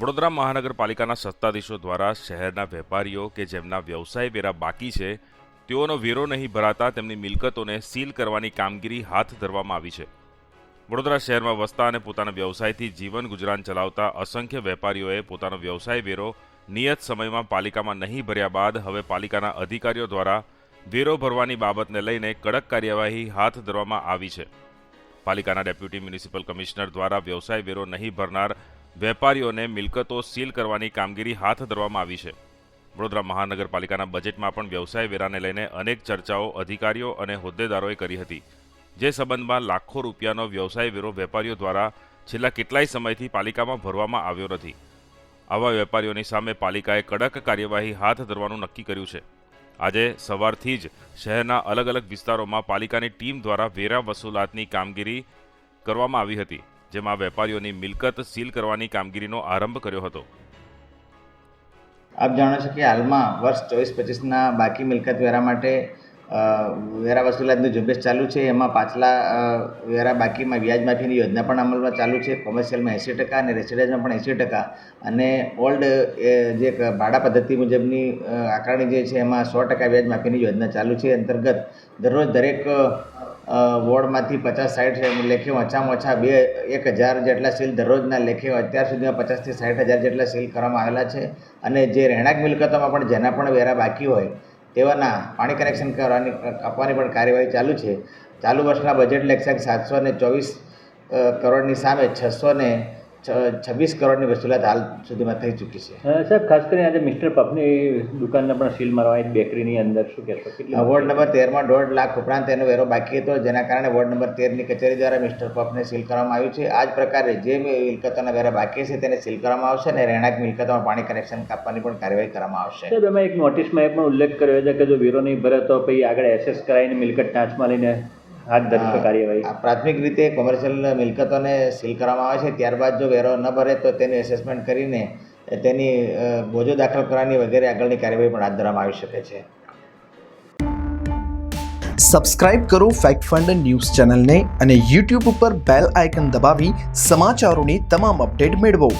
વડોદરા મહાનગરપાલિકાના સત્તાધીશો દ્વારા શહેરના વેપારીઓ કે જેમના વ્યવસાય વેરા બાકી છે, તેઓનો વેરો નહીં ભરાતા તેમની મિલકતોને સીલ કરવાની કામગીરી હાથ ધરવામાં આવી છે. વડોદરા શહેરમાં વસતા અને પોતાના વ્યવસાયથી જીવન ગુજરાન ચલાવતા અસંખ્ય વેપારીઓએ પોતાનો વ્યવસાય વેરો નિયત સમયમાં પાલિકામાં નહીં ભર્યા બાદ હવે પાલિકાના અધિકારીઓ દ્વારા વેરો ભરવાની બાબતને લઈને કડક કાર્યવાહી હાથ ધરવામાં આવી છે. પાલિકાના ડેપ્યુટી મ્યુનિસિપલ કમિશનર દ્વારા વ્યવસાય વેરો નહીં ભરનાર વેપારીઓને મિલકતો સીલ કરવાની કામગીરી હાથ ધરવામાં આવી છે. વડોદરા મહાનગરપાલિકાના બજેટમાં પણ વ્યવસાય વેરાને લઈને અનેક ચર્ચાઓ અધિકારીઓ અને હોદ્દેદારોએ કરી હતી, જે સંબંધમાં લાખો રૂપિયાનો વ્યવસાય વેરો વેપારીઓ દ્વારા છેલ્લા કેટલાય સમયથી પાલિકામાં ભરવામાં આવ્યો નથી. આવા વેપારીઓની સામે પાલિકાએ કડક કાર્યવાહી હાથ ધરવાનું નક્કી કર્યું છે. આજે સવારથી જ શહેરના અલગ અલગ વિસ્તારોમાં પાલિકાની ટીમ દ્વારા વેરા વસૂલાતની કામગીરી કરવામાં આવી હતી. જેમાં વેપારીઓની મિલકત સીલ કરવાની કામગીરીનો આરંભ કર્યો હતો. આપ જાણો છો કે હાલમાં વર્ષ ચોવીસ પચીસના બાકી મિલકત વેરા માટે વેરા વસૂલાતની ઝુંબેશ ચાલુ છે. એમાં પાછલા વેરા બાકીમાં વ્યાજ માફીની યોજના પણ અમલમાં ચાલુ છે. કોમર્શિયલમાં એંસી ટકા અને રેસિડેન્સમાં પણ એંસી ટકા. અને ઓલ્ડ જે ભાડા પદ્ધતિ મુજબની આકારણી જે છે, એમાં સો ટકા વ્યાજ માફીની યોજના ચાલુ છે. અંતર્ગત દરરોજ દરેક વોર્ડમાંથી પચાસ સાઠ લેખે ઓછામાં ઓછા બે, એક હજાર જેટલા સીલ દરરોજના લેખે અત્યાર સુધીમાં પચાસથી સાઠ હજાર જેટલા સીલ કરવામાં આવેલા છે. અને જે રહેણાંક મિલકતોમાં પણ જેના પણ વેરા બાકી હોય તેવાના પાણી કનેક્શન કરવાની, આપવાની પણ કાર્યવાહી ચાલુ છે. ચાલુ વર્ષના બજેટ લક્ષક સાતસો ને ચોવીસ કરોડની સામે છસો ને છવ્વીસ કરોડની વસૂલાત હાલ સુધીમાં થઈ ચૂકી છે. સાહેબ ખાસ કરીને આજે મિસ્ટર પફની દુકાનને પણ સીલ મારવા બેકરીની અંદર શું કહેશો? કેટલી વોર્ડ નંબર તેરમાં દોઢ લાખ ઉપરાંત એનો વેરો બાકી હતો જેના કારણે વોર્ડ નંબર તેરની કચેરી દ્વારા મિસ્ટર પફને સીલ કરવામાં આવ્યું છે. આ જ પ્રકારે જે મિલકતોના વેરા બાકી છે તેને સીલ કરવામાં આવશે અને રહેણાંક મિલકતોમાં પાણી કનેક્શન કાપવાની પણ કાર્યવાહી કરવામાં આવશે. સાહેબ એમાં એક નોટિસમાં એ પણ ઉલ્લેખ કર્યો છે કે જો વેરો નહીં ભરે તો પછી આગળ એસેસ કરાવીને મિલકત ટાંચમાં લઈને હાથ ધરી કાર્યવાહી. આ પ્રાથમિક રીતે કોમર્શિયલ મિલકતોને સીલ કરવામાં આવે છે. ત્યારબાદ જો વેરો ન ભરે તો તેનું એસેસમેન્ટ કરીને તેની બોજો દાખલ કરવાની વગેરે આગળની કાર્યવાહી પણ હાથ ધરવામાં આવી શકે છે. સબસ્ક્રાઇબ કરો ફેક્ટ ફંડ ન્યૂઝ ચેનલને અને યુટ્યુબ ઉપર બેલ આઇકન દબાવી સમાચારોની તમામ અપડેટ મેળવો.